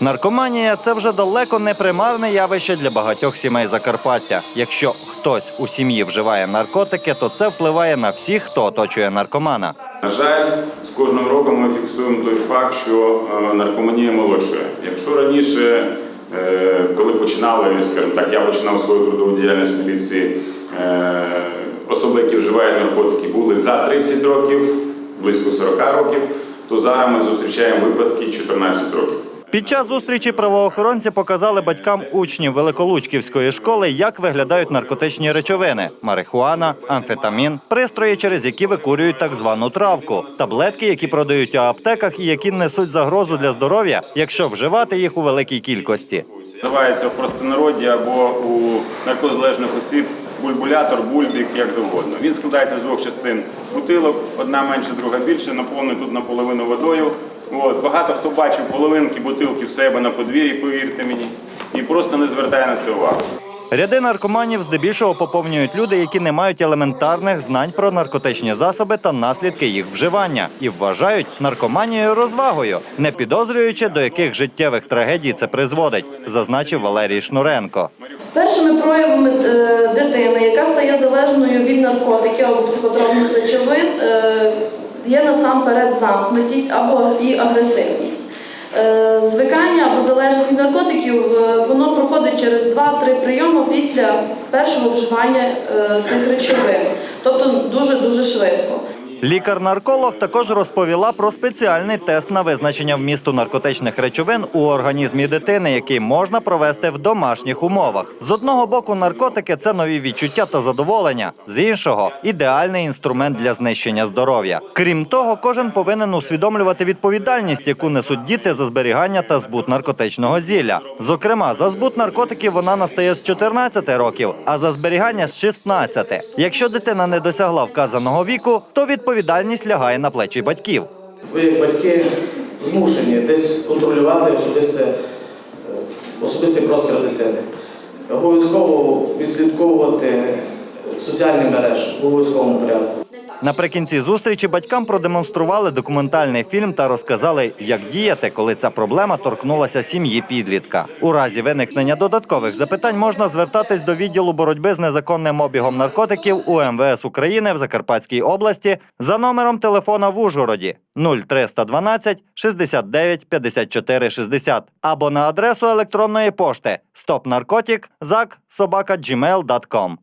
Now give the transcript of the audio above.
Наркоманія це вже далеко не примарне явище для багатьох сімей Закарпаття. Якщо хтось у сім'ї вживає наркотики, то це впливає на всіх, хто оточує наркомана. На жаль, з кожним роком ми фіксуємо той факт, що е, наркоманія молодшує. Якщо раніше, е, коли починали, скажімо так, я починав свою трудову діяльність в міліції, е, особи, які вживають наркотики, були за 30 років, близько 40 років, то зараз ми зустрічаємо випадки 14 років. Під час зустрічі правоохоронці показали батькам учнів Великолучківської школи, як виглядають наркотичні речовини: марихуана, амфетамін, пристрої, через які викурюють так звану травку, таблетки, які продають у аптеках і які несуть загрозу для здоров'я, якщо вживати їх у великій кількості. Називається в простонароді або у наркозалежних осіб бульбулятор, бульбік, як завгодно. Він складається з двох частин бутилок, одна менше, друга більше, наповнений тут наполовину водою. От. Багато хто бачив половинки бутилки в себе на подвір'ї, повірте мені, і просто не звертає на це увагу. Ряди наркоманів здебільшого поповнюють люди, які не мають елементарних знань про наркотичні засоби та наслідки їх вживання, і вважають наркоманією розвагою, не підозрюючи, до яких життєвих трагедій це призводить, зазначив Валерій Шнуренко. Першими проявами е, дитини, яка стає залежною від наркотиків або психотропних речовин, е, є насамперед замкнутість або і агресивність. Е, Звикання або залежність від наркотиків е, воно проходить через 2-3 прийоми після першого вживання е, цих речовин, тобто дуже дуже швидко. Лікар-нарколог також розповіла про спеціальний тест на визначення вмісту наркотичних речовин у організмі дитини, який можна провести в домашніх умовах. З одного боку, наркотики це нові відчуття та задоволення, з іншого ідеальний інструмент для знищення здоров'я. Крім того, кожен повинен усвідомлювати відповідальність, яку несуть діти за зберігання та збут наркотичного зілля. Зокрема, за збут наркотиків вона настає з 14 років, а за зберігання з 16. Якщо дитина не досягла вказаного віку, то відповідальність лягає на плечі батьків. Ви, як батьки, змушені десь контролювати особисте, е, особистий простір дитини. Обов'язково відслідковувати соціальні мережі в обов'язковому порядку. Наприкінці зустрічі батькам продемонстрували документальний фільм та розказали, як діяти, коли ця проблема торкнулася сім'ї підлітка. У разі виникнення додаткових запитань можна звертатись до відділу боротьби з незаконним обігом наркотиків у МВС України в Закарпатській області за номером телефона в Ужгороді 0312 69 54 60 або на адресу електронної пошти stopnarkotik.zak.gmail.com.